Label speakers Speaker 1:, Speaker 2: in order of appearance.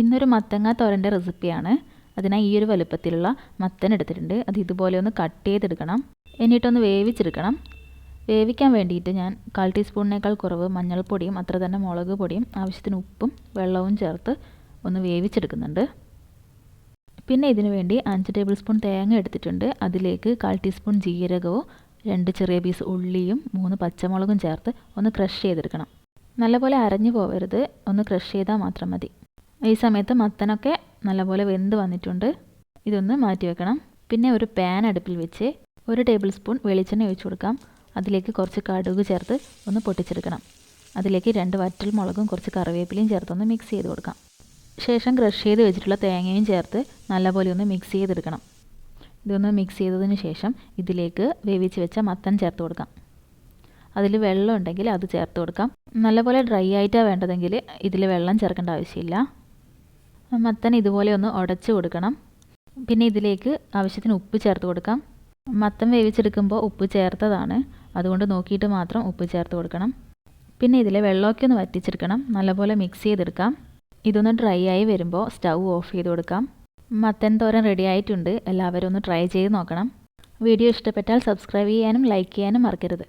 Speaker 1: ഇന്നൊരു മത്തങ്ങ തോരന്റെ റെസിപ്പിയാണ്. അതിനായി ഈ ഒരു വലുപ്പത്തിലുള്ള മത്തൻ എടുത്തിട്ടുണ്ട്. അത് ഇതുപോലെ ഒന്ന് കട്ട് ചെയ്തെടുക്കണം. എന്നിട്ടൊന്ന് വേവിച്ചെടുക്കണം. വേവിക്കാൻ വേണ്ടിയിട്ട് ഞാൻ കാൽ ടീസ്പൂണിനേക്കാൾ കുറവ് മഞ്ഞൾപ്പൊടിയും അത്ര തന്നെ മുളക് പൊടിയും ആവശ്യത്തിന് ഉപ്പും വെള്ളവും ചേർത്ത് ഒന്ന് വേവിച്ചെടുക്കുന്നുണ്ട്. പിന്നെ ഇതിനു വേണ്ടി അഞ്ച് ടേബിൾ സ്പൂൺ തേങ്ങ എടുത്തിട്ടുണ്ട്. അതിലേക്ക് കാൽ ടീസ്പൂൺ ജീരകവും രണ്ട് ചെറിയ പീസ് ഉള്ളിയും മൂന്ന് പച്ചമുളകും ചേർത്ത് ഒന്ന് ക്രഷ് ചെയ്തെടുക്കണം. നല്ലപോലെ അരഞ്ഞു പോകരുത് ഒന്ന് ക്രഷ് ചെയ്താൽ മാത്രം മതി. ഈ സമയത്ത് മത്തനൊക്കെ നല്ലപോലെ വെന്ത് വന്നിട്ടുണ്ട്. ഇതൊന്ന് മാറ്റി വെക്കണം. പിന്നെ ഒരു പാൻ അടുപ്പിൽ വെച്ച് ഒരു ടേബിൾ സ്പൂൺ വെളിച്ചെണ്ണ ഒഴിച്ചു കൊടുക്കാം. അതിലേക്ക് കുറച്ച് കടുക് ചേർത്ത് ഒന്ന് പൊട്ടിച്ചെടുക്കണം. അതിലേക്ക് രണ്ട് വറ്റൽ മുളകും കുറച്ച് കറിവേപ്പിലയും ചേർത്തൊന്ന് മിക്സ് ചെയ്ത് കൊടുക്കാം. ശേഷം ക്രഷ് ചെയ്ത് വെച്ചിട്ടുള്ള തേങ്ങയും ചേർത്ത് നല്ലപോലെ ഒന്ന് മിക്സ് ചെയ്തെടുക്കണം. ഇതൊന്ന് മിക്സ് ചെയ്തതിന് ശേഷം ഇതിലേക്ക് വേവിച്ച് വെച്ച മത്തൻ ചേർത്ത് കൊടുക്കാം. അതിൽ വെള്ളം ഉണ്ടെങ്കിൽ അത് ചേർത്ത് കൊടുക്കാം. നല്ലപോലെ ഡ്രൈ ആയിട്ടാണ് വേണ്ടതെങ്കിൽ ഇതിൽ വെള്ളം ചേർക്കേണ്ട ആവശ്യമില്ല. മത്തൻ ഇതുപോലെ ഒന്ന് ഉടച്ച് കൊടുക്കണം. പിന്നെ ഇതിലേക്ക് ആവശ്യത്തിന് ഉപ്പ് ചേർത്ത് കൊടുക്കാം. മത്തം വേവിച്ചെടുക്കുമ്പോൾ ഉപ്പ് ചേർത്തതാണ്. അതുകൊണ്ട് നോക്കിയിട്ട് മാത്രം ഉപ്പ് ചേർത്ത് കൊടുക്കണം. പിന്നെ ഇതിലെ വെള്ളമൊക്കെ ഒന്ന് വറ്റിച്ചെടുക്കണം. നല്ലപോലെ മിക്സ് ചെയ്തെടുക്കാം. ഇതൊന്ന് ഡ്രൈ ആയി വരുമ്പോൾ സ്റ്റൗ ഓഫ് ചെയ്ത് കൊടുക്കാം. മത്തൻ തോരൻ റെഡി ആയിട്ടുണ്ട്. എല്ലാവരും ഒന്ന് ട്രൈ ചെയ്ത് നോക്കണം. വീഡിയോ ഇഷ്ടപ്പെട്ടാൽ സബ്സ്ക്രൈബ് ചെയ്യാനും ലൈക്ക് ചെയ്യാനും മറക്കരുത്.